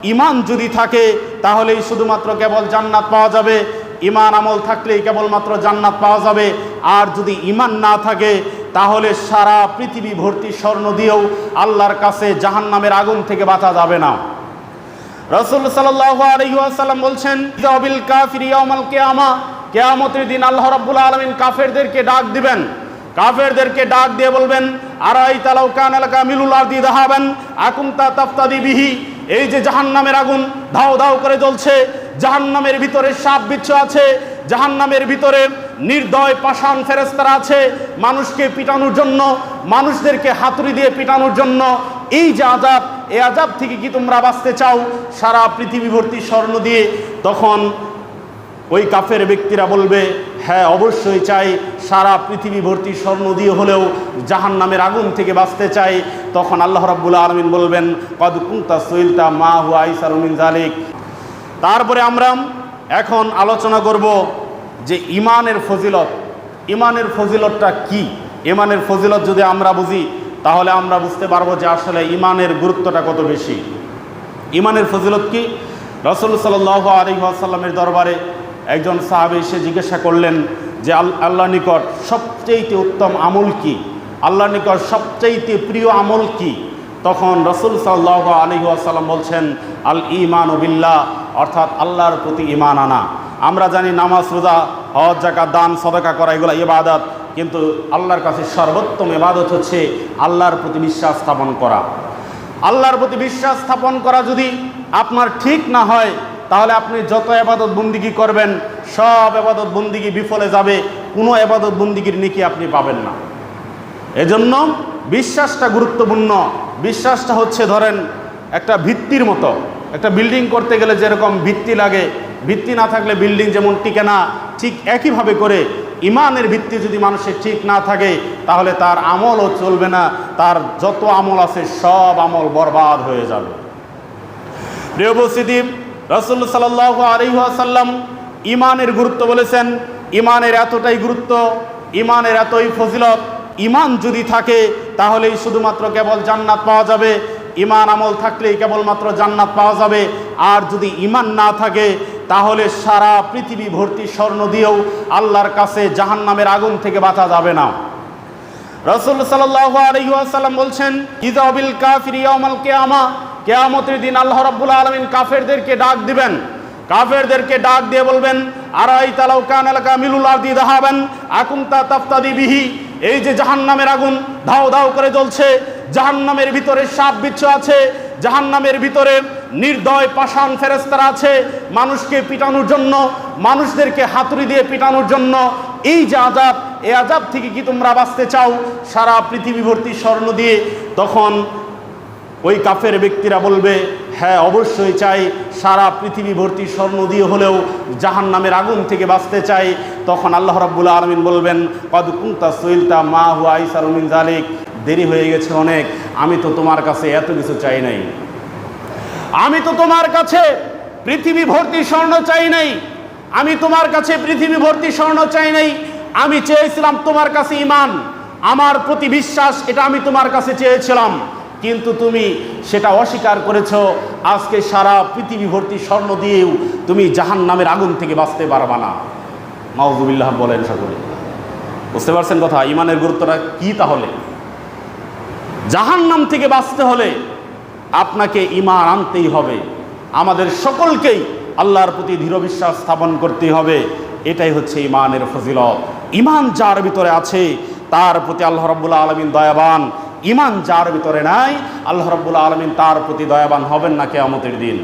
ইমান যদি থাকে, তাহলেই শুধুমাত্র কেবল জান্নাত পাওয়া যাবে। ইমান আমল থাকলেই কেবলমাত্র জান্নাত পাওয়া যাবে। আর যদি ইমান না থাকে, তাহলে সারা পৃথিবী ভর্তি স্বর্ণ দিয়েও আল্লাহর কাছে জাহান্নামের আগুন থেকে বাঁচা যাবে না। রসুল ওয়াসাল্লাম বলছেন কিয়ামতের দিন আল্লাহ রাব্বুল আলমিন কাফেরদেরকে ডাক দিবেন। কাফেরদেরকে ডাক দিয়ে বলবেন আরাই তালাউ কান এলাকা মিলুল আরদি দাহাবেন আকুমতা তাফতাদি বিহি এই যে জাহান্নামের আগুন ধাও ধাও করে জ্বলছে, জাহান্নামের ভিতরে সাপ বিচ্ছু আছে, জাহান্নামের ভিতরে নির্দয় পাষাণ ফেরেস্তারা আছে, মানুষকে পিটানোর জন্য, মানুষদেরকে হাতুড়ি দিয়ে পিটানোর জন্য। এই যে আজাব, এ আজাব থেকে কি তোমরা বাঁচতে চাও? সারা পৃথিবী ভর্তি স্বর্ণ দিয়ে তখন ওই কাফের ব্যক্তিরা বলবে হ্যাঁ অবশ্যই চাই সারা পৃথিবী ভর্তি স্বর্ণ দিয়ে হলেও জাহান নামের আগুন থেকে বাঁচতে চাই। তখন আল্লাহ রাব্বুল আলমিন বলবেন, কদ কুন্তা সুইলতা, মা হু আইসার মিন জালিক তারপরে আমরা এখন আলোচনা করব যে ইমানের ফজিলত ইমানের ফজিলতটা কি? ইমানের ফজিলত যদি আমরা বুঝি, তাহলে আমরা বুঝতে পারব যে আসলে ইমানের গুরুত্বটা কত বেশি। ইমানের ফজিলত কি? রসুল সাল্লাহ আলহিহাসাল্লামের দরবারে একজন সাহাবে এসে জিজ্ঞাসা করলেন যে আল আল্লাহ নিকট সবচেয়েতে উত্তম আমল কি? আল্লাহ নিকট সবচেয়েতে প্রিয় আমল কি? তখন রসুল সাল্লাহ আলহিহাসাল্লাম বলছেন, আল ইমান বিল্লাহ, অর্থাৎ আল্লাহর প্রতি ইমান আনা। আমরা জানি নামাজ, রোজা, হজ জাকাত দান, সদকা করা, এগুলো ইবাদত, কিন্তু আল্লাহর কাছে সর্বোত্তম ইবাদত হচ্ছে আল্লাহর প্রতি বিশ্বাস স্থাপন করা। আল্লাহর প্রতি বিশ্বাস স্থাপন করা যদি আপনার ঠিক না হয় তাহলে আপনি যত এবাদত বন্দিগি করবেন, সব এবাদত বন্দিগি বিফলে যাবে, কোনো এবাদত বন্দিগির নিকি আপনি পাবেন না। এজন্য বিশ্বাসটা গুরুত্বপূর্ণ। বিশ্বাসটা হচ্ছে, ধরেন, একটা ভিত্তির মতো। একটা বিল্ডিং করতে গেলে যেরকম ভিত্তি লাগে, ভিত্তি না থাকলে বিল্ডিং যেমন টিকে না, ঠিক একইভাবে করে ইমানের ভিত্তি যদি মানুষের ঠিক না থাকে, তাহলে তার আমলও চলবে না, তার যত আমল আছে, সব আমল বরবাদ হয়ে যাবে। প্রিয় উপস্থিতি রসুল সাল্লাহ আলহাসাল্লাম ইমানের গুরুত্ব বলেছেন ইমানের এতটাই গুরুত্ব ইমানের এতই ফজিলত ইমান যদি থাকে, তাহলেই শুধুমাত্র কেবল জান্নাত পাওয়া যাবে। ইমান আমল থাকলেই কেবলমাত্র জান্নাত পাওয়া যাবে। আর যদি ইমান না থাকে, তাহলে সারা পৃথিবী ভর্তি স্বর্ণ দিয়েও আল্লাহর কাছে জাহান নামের আগুন থেকে বাঁচা যাবে না। রসুল সাল্লাহ বলছেন ইজাবিল কাফির ইয়ামাল কেয়ামা কেয়ামতের দিন আল্লাহ রাব্বুল আলমিন কাফেরদেরকে ডাক দিবেন। কাফেরদেরকে ডাক দিয়ে বলবেন আরাই তালাউ কান এলাকা মিলুল আরদি দাহাবেন আকুমতা তাফতাদি বিহি? এই যে জাহান্নামের আগুন ধাও ধাও করে জ্বলছে, জাহান্নামের ভিতরে সাপ বিচ্ছু আছে, জাহান্নামের ভিতরে নির্দয় পাষাণ ফেরেস্তারা আছে, মানুষকে পিটানোর জন্য, মানুষদেরকে হাতুড়ি দিয়ে পিটানোর জন্য। এই যে আজাব এ আজাব থেকে কি তোমরা বাঁচতে চাও? সারা পৃথিবী ভর্তি স্বর্ণ দিয়ে তখন ওই কাফের ব্যক্তিরা বলবে হ্যাঁ অবশ্যই চাই, সারা পৃথিবী ভর্তি স্বর্ণ দিয়ে হলেও জাহান নামের আগুন থেকে বাঁচতে চাই। তখন আল্লাহ রাব্বুল আলমিন বলবেন, কদ কুন্তা সুইলতা, মা হু আইসার মিন জালিক দেরি হয়ে গেছে অনেক, আমি তো তোমার কাছে এত কিছু চাই নাই। আমি তো তোমার কাছে পৃথিবী ভর্তি স্বর্ণ চাই নাই। আমি তোমার কাছে পৃথিবী ভর্তি স্বর্ণ চাই নাই। আমি চেয়েছিলাম তোমার কাছে ইমান। আমার প্রতি বিশ্বাস, এটা আমি তোমার কাছে চেয়েছিলাম। কিন্তু তুমি সেটা অস্বীকার করেছ, আজকে সারা পৃথিবী ভর্তি স্বর্ণ দিয়েও তুমি জাহান নামের আগুন থেকে বাঁচতে পারবা না। মাউজুবিল্লাহ বলেন সকলে। বুঝতে পারছেন কথা? ইমানের গুরুত্বটা কি তাহলে? জাহান নাম থেকে বাঁচতে হলে আপনাকে ইমান আনতেই হবে। আমাদের সকলকেই আল্লাহর প্রতি দৃঢ় বিশ্বাস স্থাপন করতে হবে। এটাই হচ্ছে ইমানের ফজিলত। ইমান যার ভিতরে আছে, তার প্রতি আল্লাহ রব্বুল্লা আলমিন দয়াবান। ইমান যার ভিতরে নাই আল্লাহ রব্বুল আলমিন তার প্রতি দয়াবান হবেন না কেয়ামতের দিন।